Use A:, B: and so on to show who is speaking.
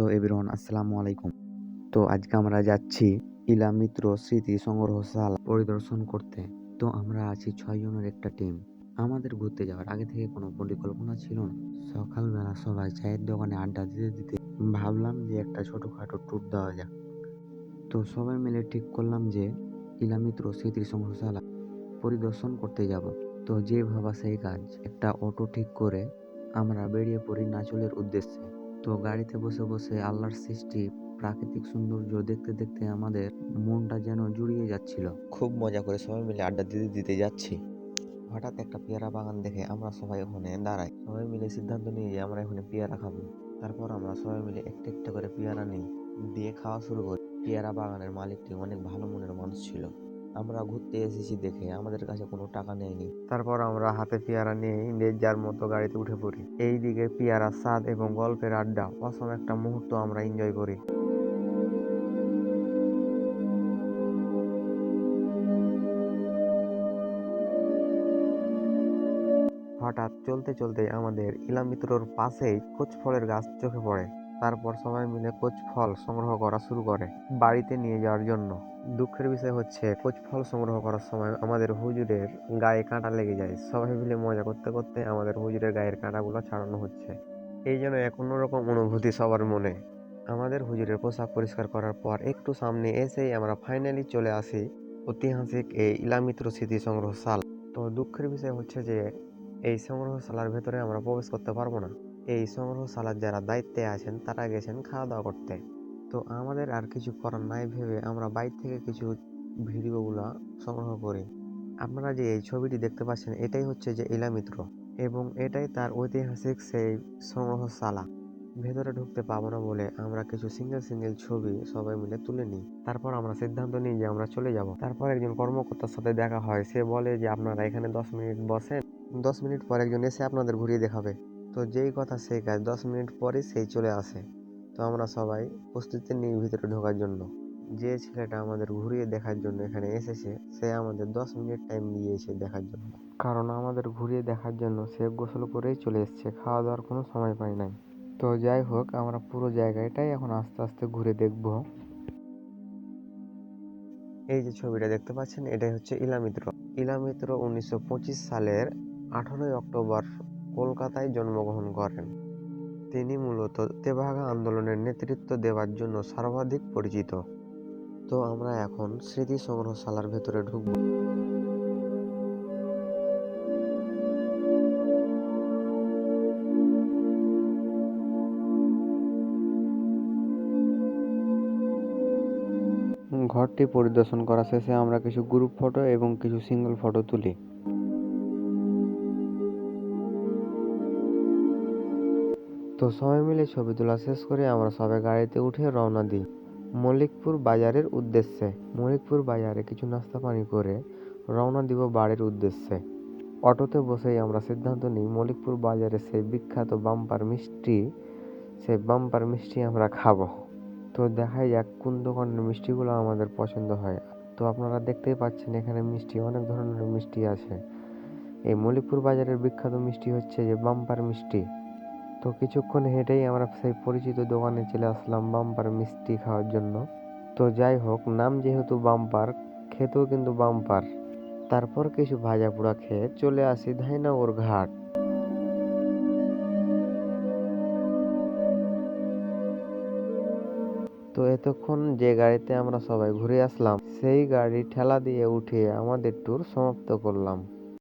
A: So everyone, আসসালামু আলাইকুম। তো আজকে আমরা যাচ্ছি ইলা মিত্র স্মৃতি সংগ্রহশালা পরিদর্শন করতে। তো আমরা আছি ছয় জনের একটা টিম আমাদের ঘুরতে যাওয়ার আগে থেকে কোনো পরিকল্পনা ছিল না। সকালবেলা সবাই চায়ের দোকানে আড্ডা দিতে দিতে ভাবলাম যে একটা ছোটোখাটো ট্যুর দেওয়া যাক। তো সবাই মিলে ঠিক করলাম যে ইলা মিত্র স্মৃতি সংগ্রহশালা পরিদর্শন করতে যাব। তো যে ভাবা সেই কাজ, একটা অটো ঠিক করে আমরা বেরিয়ে পড়ি নাচলের উদ্দেশ্যে। তো গাড়িতে বসে বসে আল্লাহর সৃষ্টি, প্রাকৃতিক সৌন্দর্য দেখতে দেখতে আমাদের মনটা যেন জুড়িয়ে যাচ্ছিল। খুব মজা করে সবাই মিলে আড্ডা দিতে দিতে যাচ্ছি। হঠাৎ একটা পেয়ারা বাগান দেখে আমরা সবাই ওখানে দাঁড়াই। সবাই মিলে সিদ্ধান্ত নিয়ে যে আমরা এখানে পেয়ারা খাব। তারপর আমরা সবাই মিলে একটা একটা করে পেয়ারা নিই। দিয়ে খাওয়া শুরু করি। পেয়ারা বাগানের মালিকটি অনেক ভালো মনের মানুষ ছিল। আমরা ঘুরতে এসেছি দেখে, আমাদের কাছে কোনো টাকা নেয়নি। তারপর আমরা হাতে পেয়ারা নিয়ে যার মতো গাড়িতে উঠে পড়ি। এই দিকে পেয়ারা, স্বাদ এবং গল্পের আড্ডা, অসম একটা মুহূর্ত আমরা এনজয় করি। হঠাৎ চলতে চলতে আমাদের ইলামিত্রর পাশেই কোচ ফলের গাছ চোখে পড়ে। তারপর সবাই মিলে কোচ ফল সংগ্রহ করা শুরু করে বাড়িতে নিয়ে যাওয়ার জন্য। দুঃখের বিষয় হচ্ছে, কোচ ফল সংগ্রহ করার সময় আমাদের হুজুরের গায়ে কাঁটা লেগে যায়। সবাই মিলে মজা করতে করতে আমাদের হুজুরের গায়ের কাঁটাগুলো ছাড়ানো হচ্ছে। এই জন্য এক অন্যরকম অনুভূতি সবার মনে। আমাদের হুজুরের পোশাক পরিষ্কার করার পর একটু সামনে এসেই আমরা ফাইনালি চলে আসি ঐতিহাসিক এই ইলামিত্র স্মৃতি সংগ্রহশাল। তো দুঃখের বিষয় হচ্ছে যে, এই সংগ্রহশালার ভেতরে আমরা প্রবেশ করতে পারব না। এই সংগ্রহশালার যারা দায়িত্বে আছেন, তারা গেছেন খাওয়া দাওয়া করতে। তো আমাদের আর কিছু করার নাই ভেবে আমরা বাইর থেকে কিছু ভিডিওগুলো সংগ্রহ করি। আপনারা যে এই ছবিটি দেখতে পাচ্ছেন, এটাই হচ্ছে যে ইলামিত্র এবং এটাই তার ঐতিহাসিক সেই সংগ্রহশালা। ভেতরে ঢুকতে পাবো না বলে আমরা কিছু সিঙ্গেল সিঙ্গেল ছবি সবাই মিলে তুলে নিই। তারপর আমরা সিদ্ধান্ত নিই যে আমরা চলে যাব। তারপর একজন কর্মকর্তার সাথে দেখা হয়। সে বলে যে, আপনারা এখানে দশ মিনিট বসেন। দশ মিনিট পর একজন এসে আপনাদের ঘুরিয়ে দেখাবে। তো যেই কথা সেই কাজ, দশ মিনিট পরেই সেই চলে আসে। তো আমরা সবাই প্রস্তুতি নিই ভিতরে ঢোকার জন্য। যে ছেলেটা আমাদের ঘুরিয়ে দেখার জন্য এখানে এসেছে, সে আমাদের দশ মিনিট টাইম দিয়েছে দেখার জন্য। কারণ আমাদের ঘুরিয়ে দেখার জন্য সে গোসল করেই চলে এসেছে খাওয়া দাওয়ার কোনো সময় পাই নাই। তো যাই হোক, আমরা পুরো জায়গাটাই এখন আস্তে আস্তে ঘুরে দেখব। এই যে ছবিটা দেখতে পাচ্ছেন, এটাই হচ্ছে ইলামিত্র। ইলামিত্র উনিশশো পঁচিশ সালের আঠারোই অক্টোবর কলকাতায় জন্মগ্রহণ করেন। তিনি মূলত তেভাগা আন্দোলনের নেতৃত্ব দেওয়ার জন্য সর্বাধিক পরিচিত। তো আমরা এখন স্মৃতি সংগ্রহশালার ভেতরে ঢুকব। ঘরটি পরিদর্শন করা শেষে আমরা কিছু গ্রুপ ফটো এবং কিছু সিঙ্গেল ফটো তুলি। তো সবাই মিলে ছবি তোলা শেষ করে আমরা সবাই গাড়িতে উঠে রওনা দিই মল্লিকপুর বাজারের উদ্দেশ্যে। মল্লিকপুর বাজারে কিছু নাস্তা পানি করে রওনা দিব বাড়ির উদ্দেশ্যে। অটোতে বসেই আমরা সিদ্ধান্ত নিই, মল্লিকপুর বাজারে সেই বিখ্যাত বাম্পার মিষ্টি, সেই বাম্পার মিষ্টি আমরা খাব। তো দেখাই যাক কোন দোকানের মিষ্টিগুলো আমাদের পছন্দ হয়। তো আপনারা দেখতেই পাচ্ছেন এখানে মিষ্টি, অনেক ধরনের মিষ্টি আছে। এই মল্লিকপুর বাজারের বিখ্যাত মিষ্টি হচ্ছে যে বাম্পার মিষ্টি। তো কিছুক্ষণ হেঁটেই আমরা সেই পরিচিত দোকানে চলে আসলাম বাম্পার মিষ্টি খাওয়ার জন্য। তো যাই হোক, নাম যেহেতু বাম্পার, খেতেও কিন্তু বাম্পার। তারপর কিছু ভাজা পোড়া খেয়ে চলে আসি ধাইনগর ঘাট। তো এতক্ষণ যে গাড়িতে আমরা সবাই ঘুরে আসলাম, সেই গাড়ি ঠেলা দিয়ে উঠে আমাদের ট্যুর সমাপ্ত করলাম।